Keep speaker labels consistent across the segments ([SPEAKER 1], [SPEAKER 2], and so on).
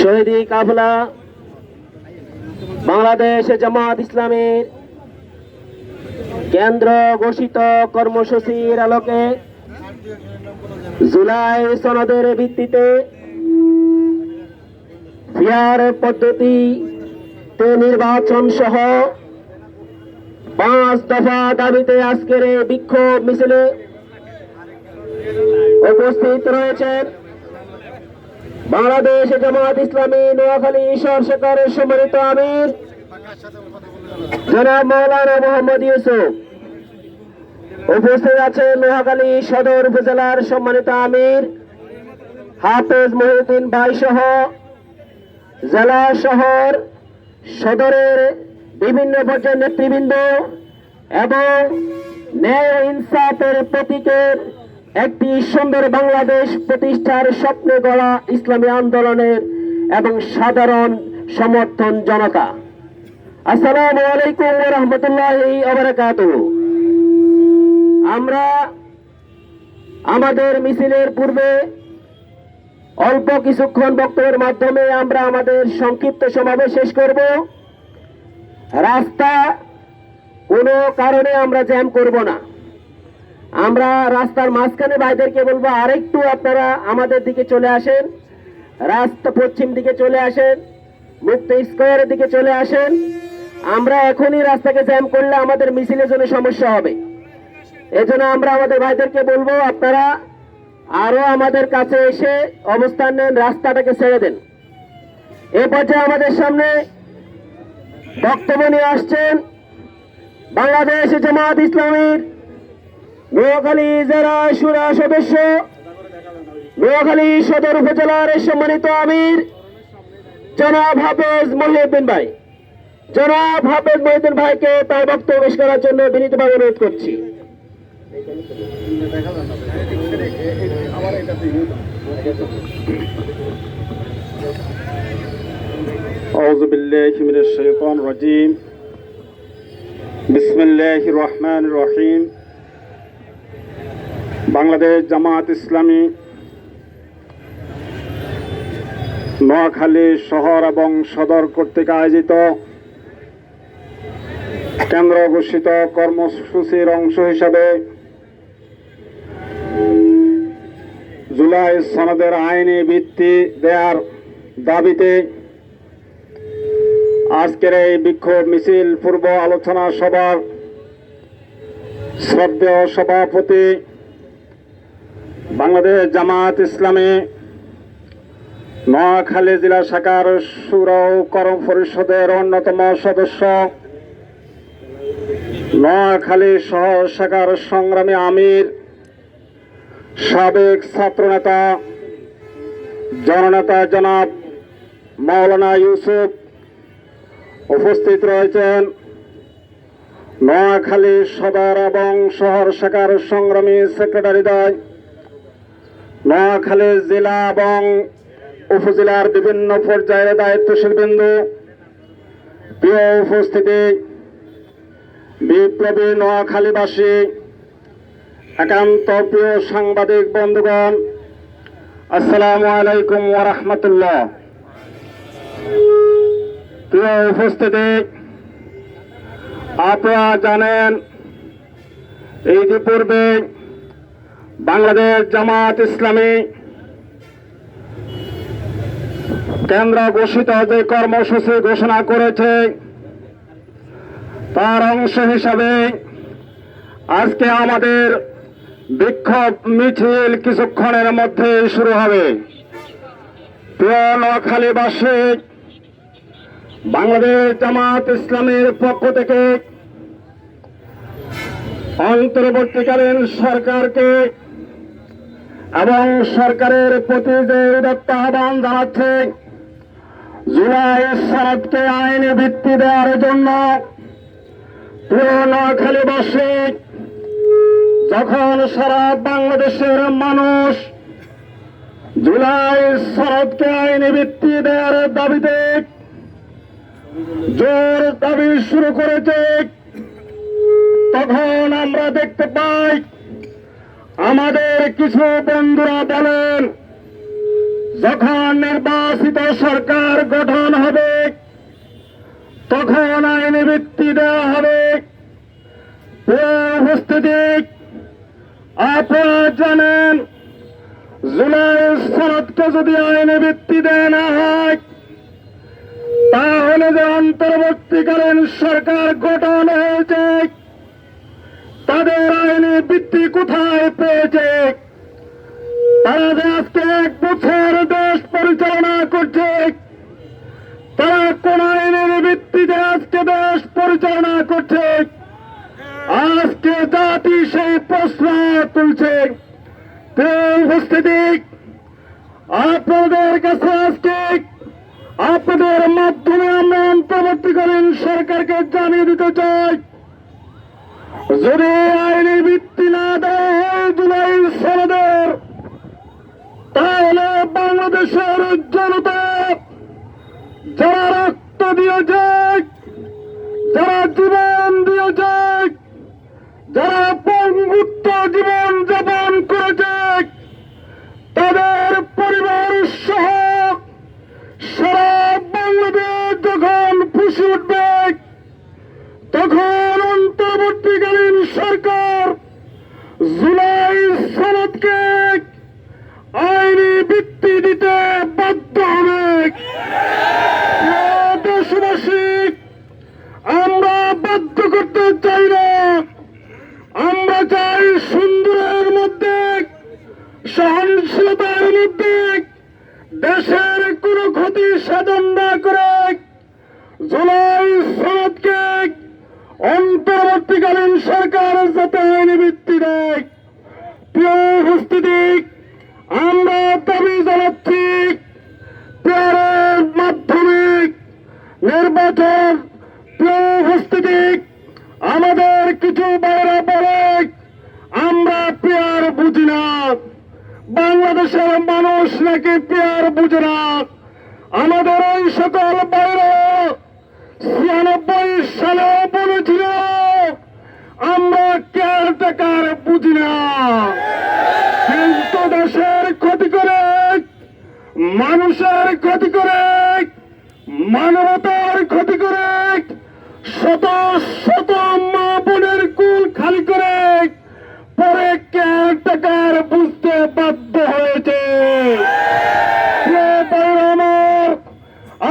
[SPEAKER 1] শহীদি কাফলা বাংলাদেশ জামাত ইসলামের কেন্দ্র ঘোষিত কর্মসূচির আলোকে জুলাই সনদের ভিত্তিতে ফিয়ার পদ্ধতিতে নির্বাচন সহ পাঁচ দফা দাবিতে আজকের বিক্ষোভ মিছিলে উপস্থিত রয়েছেন বাংলাদেশ জামাত ইসলামী নোয়াখালী শেখরের সম্মানিত আমির। জনাব মৌলানা মোহাম্মদ ইউসুফ। উপস্থিত আছেন নোয়াখালী সদর উপজেলার সম্মানিত আমির, হাফেজ মহিউদ্দিন ভাই সহ জেলা শহর সদরের বিভিন্ন পর্যায়ের নেতৃবৃন্দ এবং ন্যায় ইনসাফের প্রতীকের একটি সুন্দর বাংলাদেশ প্রতিষ্ঠার স্বপ্নে গড়া ইসলামী আন্দোলনের এবং সাধারণ সমর্থন জনতা। আসসালামু আলাইকুম রহমতুল্লাহ আমরা আমাদের মিছিলের পূর্বে অল্প কিছুক্ষণ বক্তব্যের মাধ্যমে আমরা আমাদের সংক্ষিপ্ত সমাবেশ শেষ করব। রাস্তা কোনো কারণে আমরা জ্যাম করব না। আমরা রাস্তার মাঝখানে ভাইদেরকে বলব, আরেকটু আপনারা আমাদের দিকে চলে আসেন। রাস্তা পশ্চিম দিকে চলে আসেন, মুক্ত স্কোয়ারের দিকে চলে আসেন। আমরা এখনই রাস্তাকে জ্যাম করলে আমাদের মিছিলের জন্য সমস্যা হবে। এজন্য আমরা আমাদের ভাইদেরকে বলব, আপনারা আরও আমাদের কাছে এসে অবস্থান নেন, রাস্তাটাকে ছেড়ে দেন। এ পর্যায়ে আমাদের সামনে বক্তব্য নিয়ে আসছেন বাংলাদেশ জামাত ইসলামীর নোয়াখালী জেলা সুরা সদস্য নোয়াখালী সদর উপজেলার সম্মানিত আমির জনাব হাফেজ মহিউদ্দিন ভাই জনাব হাফেজ মহিউদ্দিন ভাইকে তার বক্তব্য পেশ করার জন্য বিনীতভাবে অনুরোধ করছি
[SPEAKER 2] أعوذ بالله من الشيطان الرجيم بسم الله الرحمن الرحيم বাংলাদেশ জামাত ইসলামী নোয়াখালী শহর এবং সদর কর্তৃক আয়োজিত কেন্দ্র ঘোষিত কর্মসূচির অংশ হিসাবে জুলাই সনদের আইনি ভিত্তি দেওয়ার দাবিতে আজকের এই বিক্ষোভ মিছিল পূর্ব আলোচনা সভার শ্রদ্ধেয় সভাপতি বাংলাদেশ জামাত ইসলামী নোয়াখালী জেলা শাখার সুর কর্ম পরিষদের অন্যতম সদস্য। নোয়াখালী শহর শাখার সংগ্রামী আমির, সাবেক ছাত্রনেতা, জননেতা জনাব মাওলানা ইউসুফ উপস্থিত রয়েছেন। নোয়াখালী সদর এবং শহর শাখার সংগ্রামী সেক্রেটারি দয় নোয়াখালী জেলা এবং উপজেলার বিভিন্ন পর্যায়ের দায়িত্বশীল বিন্দু প্রিয় উপস্থিতি, বিপ্লবী নোয়াখালীবাসী, একান্ত প্রিয় সাংবাদিক বন্ধুগণ, আসসালামু আলাইকুম ওরহমতুল্লাহ প্রিয় উপস্থিতি, আপনারা জানেন, ইতিপূর্বে বাংলাদেশ জামাত ইসলামী কেন্দ্র ঘোষিত যে কর্মসূচি ঘোষণা করেছে, তার অংশ হিসাবে আজকে আমাদের বিক্ষোভ মিছিল কিছুক্ষণের মধ্যে শুরু হবে। প্রিয় নোয়াখালীবাসী, বাংলাদেশ জামাত ইসলামের পক্ষ থেকে অন্তর্বর্তীকালীন সরকারকে এবং সরকারের প্রতি যে উদত্ত আহ্বান জানাচ্ছে, জুলাই সনদকে আইনে ভিত্তি দেওয়ার জন্য পুরো নোয়াখালীবাসী যখন সারা বাংলাদেশের মানুষ জুলাই সনদকে আইনে ভিত্তি দেওয়ার দাবিতে জোর দাবি শুরু করেছে, তখন আমরা দেখতে পাই আমাদের কিছু বন্ধুরা বলেন, যখন নির্বাচিত সরকার গঠন হবে, তখন আইনি ভিত্তি দেওয়া হবে। উপস্থিতি আপনারা জানেন, জুলাই সনদকে যদি আইনি ভিত্তি দেয় না হয়, তাহলে যে অন্তর্বর্তীকালীন সরকার গঠন হয়েছে, তাদের ভিত্তি কোথায় পেয়েছে? তারা যে আজকে এক বছর দেশ পরিচালনা করছে, তারা কোন আইনের ভিত্তিতে আজকে দেশ পরিচালনা করছে? আজকে জাতি সেই প্রশ্ন তুলছে। উপস্থিতি, আপনাদের কাছে আজকে আপনাদের মাধ্যমে আমরা অন্তর্বর্তীকালীন সরকারকে জানিয়ে দিতে চাই। যদি আইনি ভিত্তি না দেওয়া হয় জুলাই সনদের তাহলে বাংলাদেশের জনতা যারা রক্ত দিয়েছে যারা জীবন দিয়েছে যারা পঙ্গুত্ব জীবন যাপন করেছে তাদের পরিবার সহ সারা বাংলাদেশ যখন ফুসে উঠবে তখন অন্তর্বর্তীকালীন সরকার জুলাই সনদকে আইনি ভিত্তি দিতে বাধ্য হবে প্রিয় দেশবাসী আমরা বাধ্য করতে চাই না আমরা চাই সুন্দরের মধ্যে সহনশীলতার মধ্যে দেশের কোনো ক্ষতি সাধন না করে জুলাই সনদকে অন্তর্বর্তীকালীন সরকার যাতে আইনি দেয়। প্রিয় উপস্থিতি, আমরা দাবি জানাচ্ছি পেয়ারের মাধ্যমে নির্বাচন, প্রিয় উপস্থিতি, আমাদের কিছু বাইরে বলে আমরা পেয়ার বুঝি না বাংলাদেশের মানুষ নাকি পেয়ার বুঝে না? আমাদের ওই সকল বাইরে ছিয়ানব্বই সালেও বলেছিল, আমরা কেয়ারটেকার বুঝি না। কিন্তু দেশের ক্ষতি করে, মানুষের ক্ষতি করে, মানবতার ক্ষতি করে, শত শত মা বোনের কুল খালি করে পরে কেয়ারটেকার বুঝতে বাধ্য হয়েছে।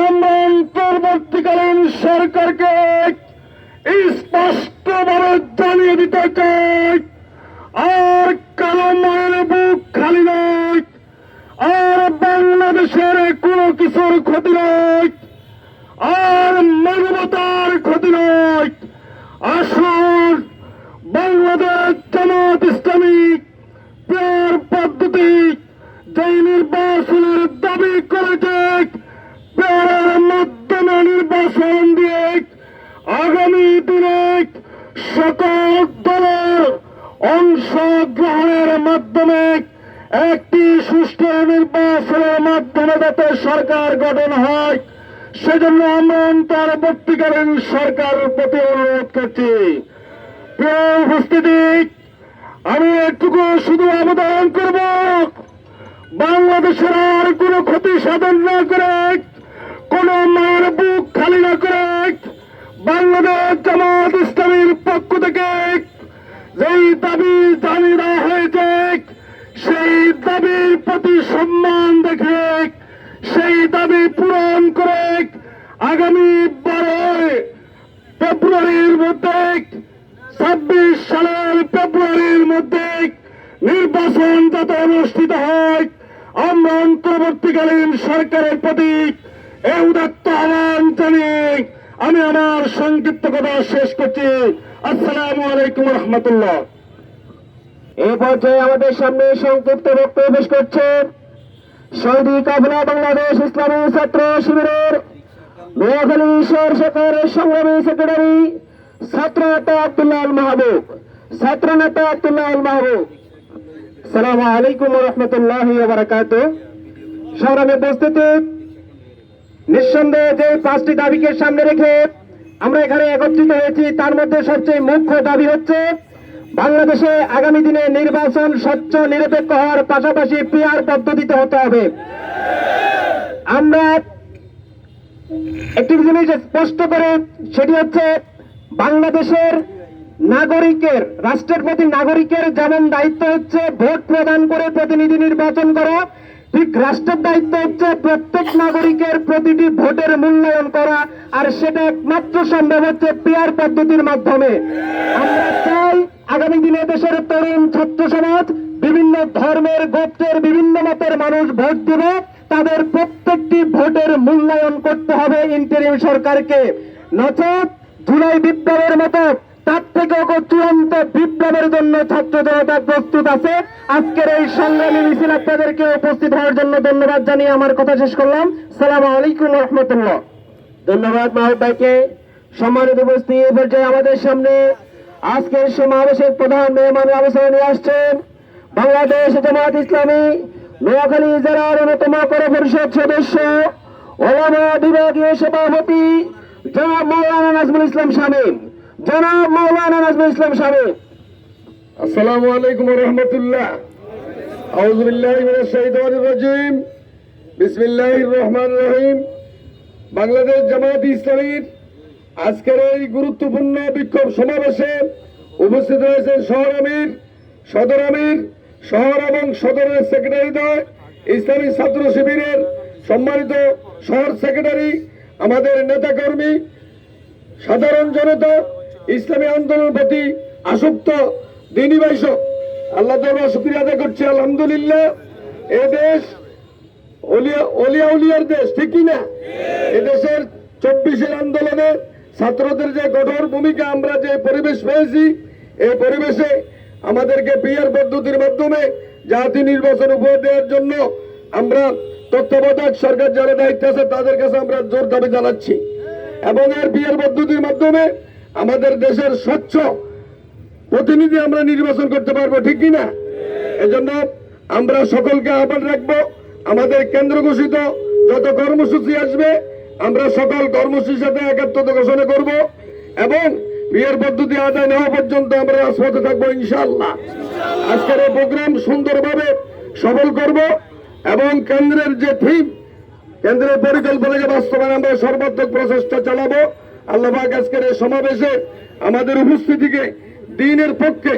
[SPEAKER 2] আমার, অন্তর্বর্তীকালীন সরকারকে স্পষ্টভাবে জানিয়ে দিতে চাই আর কালো মায়ের বুক খালি নয় আর বাংলাদেশের কোনো কিছুর ক্ষতি নয় আর মানবতার ক্ষতি নয় আসুন বাংলাদেশ জামাত ইসলামিক পেয়ার পদ্ধতি নির্বাচনের দাবি করেছে মাধ্যমে নির্বাচন দিয়ে আগামী দিনে সকল দলের অংশগ্রহণের মাধ্যমে একটি সুষ্ঠু নির্বাচনের মাধ্যমে যাতে সরকার গঠন হয়, সেজন্য আমরা অন্তর্বর্তীকালীন সরকারের প্রতি অনুরোধ করছি। প্রিয় উপস্থিতি, আমি একটুকু শুধু আবেদন করব। বাংলাদেশের আর কোনো ক্ষতি সাধন না করে, কোন মায়ের বুক খালি না করে, বাংলাদেশ জামাত ইসলামীর পক্ষ থেকে যেই দাবি জানিয়ে দেওয়া হয়েছে, সেই দাবির প্রতি সম্মান দেখে, সেই দাবি পূরণ করে আগামী বারোই ফেব্রুয়ারির মধ্যে, ছাব্বিশ সালের ফেব্রুয়ারির মধ্যে নির্বাচন যাতে অনুষ্ঠিত হয়। আমরা অন্তর্বর্তীকালীন সরকারের প্রতি এই উদাত্ত আহ্বান জানিয়ে আমি আমার সংক্ষিপ্ত কথা শেষ করছি। আসসালামু আলাইকুম রহমতুল্লাহ।
[SPEAKER 1] এই পর্যায়ে আমাদের সামনে সংক্ষিপ্ত বক্তব্য পেশ করছেন শহীদি কাফলা বাংলাদেশ ইসলামী ছাত্র শিবিরের নোয়াখালী শহর শাখার সংগ্রামী সেক্রেটারি ছাত্র নেতা আব্দুল্লাহ আল মাহবুব। ছাত্র নেতা আব্দুল্লাহ আল মাহবুব। সালাম আলাইকুম রহমতুল্লাহ বারাকাত সংগ্রামে উপস্থিতি। নিঃসন্দেহে যে পাঁচটি দাবিকে সামনে রেখে আমরা এখানে একত্রিত হয়েছি, তার মধ্যে সবচেয়ে মুখ্য দাবি হচ্ছে, বাংলাদেশে আগামী দিনে নির্বাচন স্বচ্ছ, নিরপেক্ষ হওয়ার পাশাপাশি পিআর পদ্ধতিতে হতে হবে। আমরা একটি জিনিস স্পষ্ট করে, সেটি হচ্ছে বাংলাদেশের নাগরিকের রাষ্ট্রের প্রতি নাগরিকের যেমন দায়িত্ব হচ্ছে ভোট প্রদান করে প্রতিনিধি নির্বাচন করা, ঠিক রাষ্ট্রের দায়িত্ব হচ্ছে প্রত্যেক নাগরিকের প্রতিটি ভোটের মূল্যায়ন করা, আর সেটা একমাত্র সম্ভব হচ্ছে পেয়ার পদ্ধতির মাধ্যমে। আমরা চাই আগামী দিনে দেশের তরুণ ছাত্র সমাজ বিভিন্ন ধর্মের গোত্রের বিভিন্ন মতের মানুষ ভোট দিবে, তাদের প্রত্যেকটি ভোটের মূল্যায়ন করতে হবে ইন্টারিম সরকারকে। নচেত জুলাই বিপ্লবের মতো তার থেকে চূড়ান্ত বিপ্লবের জন্য ছাত্র জনতা প্রস্তুত আছে। আজকের এই সংগ্রামী মিছিল আপনাদেরকে উপস্থিত হওয়ার জন্য ধন্যবাদ জানিয়ে আমার কথা শেষ করলাম। সালাম আলাইকুম রহমতুল্লাহ। ধন্যবাদ মাহবুব ভাইকে। সম্মানিত উপস্থিত পর্যায়ে আমাদের সামনে আজকের সমাবেশের প্রধান মেহমান আলোচনা নিয়ে আসছেন বাংলাদেশ জামাত ইসলামী নোয়াখালী জেলার অন্যতম করে পরিষদ সদস্য, ওলামা বিভাগীয় সভাপতি জনাব মৌলানা নাজমুল ইসলাম শামীম। জনাব মৌলানা নাজমুল ইসলাম শামীম
[SPEAKER 3] আসসালামু আলাইকুম রহমতুল্লাহ। আউযু বিল্লাহি মিনাশ শাইতানির রাজিম। বিসমিল্লাহির রহমানির রহিম। বাংলাদেশ জামায়াত ইসলামীর আজকের এই গুরুত্বপূর্ণ বিক্ষোভ সমাবেশে উপস্থিত রয়েছেন শহর আমির, সদর আমির, শহর এবং সদরের সেক্রেটারি দয় ইসলামী ছাত্র শিবিরের সম্মানিত শহর সেক্রেটারি আমাদের নেতাকর্মী, সাধারণ জনতা ইসলামী আন্দোলনের প্রতি আসক্ত দিনী বাইশক আল্লাহ দরবার শুক্রিয়া আদায় করছি আলহামদুলিল্লাহ। এ দেশ অলিয়া উলিয়ার দেশ ঠিক কি না এদেশের চব্বিশের আন্দোলনে ছাত্রদের যে কঠোর ভূমিকা আমরা যে পরিবেশ পেয়েছি এই পরিবেশে আমাদেরকে পিয়ার পদ্ধতির মাধ্যমে জাতি নির্বাচন উপহার দেওয়ার জন্য আমরা তত্ত্বাবধায়ক সরকার যারা দায়িত্বে আছে তাদের কাছে আমরা জোর দাবি জানাচ্ছি। এবং এর পিয়ার পদ্ধতির মাধ্যমে আমাদের দেশের স্বচ্ছ প্রতিনিধি আমরা নির্বাচন করতে পারব, ঠিক কিনা এজন্য আমরা সকলকে আহ্বান রাখব, আমাদের কেন্দ্র ঘোষিত যত কর্মসূচি আসবে, আমরা সকল কর্মসূচির সাথে একাত্মতা ঘোষণা করব এবং বিয়ের পদ্ধতি আদায় নেওয়া পর্যন্ত আমরা রাজপথে থাকব, ইনশাআল্লাহ। আজকের এই প্রোগ্রাম সুন্দরভাবে সফল করব এবং কেন্দ্রের যে থিম, কেন্দ্রের পরিকল্পনাকে বাস্তবায়ন আমরা সর্বাত্মক প্রচেষ্টা চালাবো। আল্লাহ পাক আজকের এই সমাবেশে আমাদের উপস্থিতিকে দিনের পক্ষে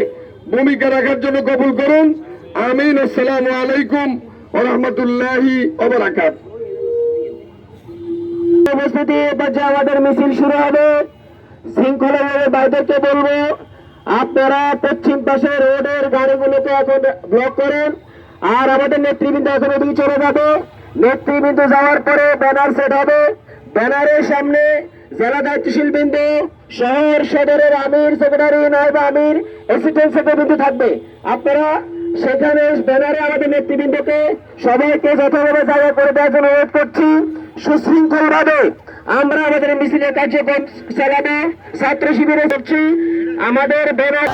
[SPEAKER 3] ভূমিকা রাখার জন্য কবুল করুন। আমিন। আসসালাম আলাইকুম ও রহমতুল্লাহি ওবরাকাত
[SPEAKER 1] উপস্থিতি আমাদের মিছিল শুরু হবে। শৃঙ্খলাভাবে আপনারা পশ্চিম পাশে রোডের গাড়িগুলোকে এখন আর আমাদের নেতৃবৃন্দ চলে যাবে। নেতৃবৃন্দ যাওয়ার পরে ব্যানার সেট হবে। ব্যানারের সামনে জেলা দায়িত্বশীল বিন্দু, শহর, সদরের আমির, সেক্রেটারি নাইব আমির অ্যাসিস্ট্যান্ট সেক্রেটারি থাকবে। আপনারা সেখানে ব্যানারে আমাদের নেতৃবৃন্দকে সবাইকে যথাভাবে জায়গা করে দেওয়ার জন্য অনুরোধ করছি। সুশৃঙ্খলভাবে আমরা আমাদের মিছিলের কার্যক্রম চালাবো, ছাত্র শিবিরে করছি আমাদের ব্যানার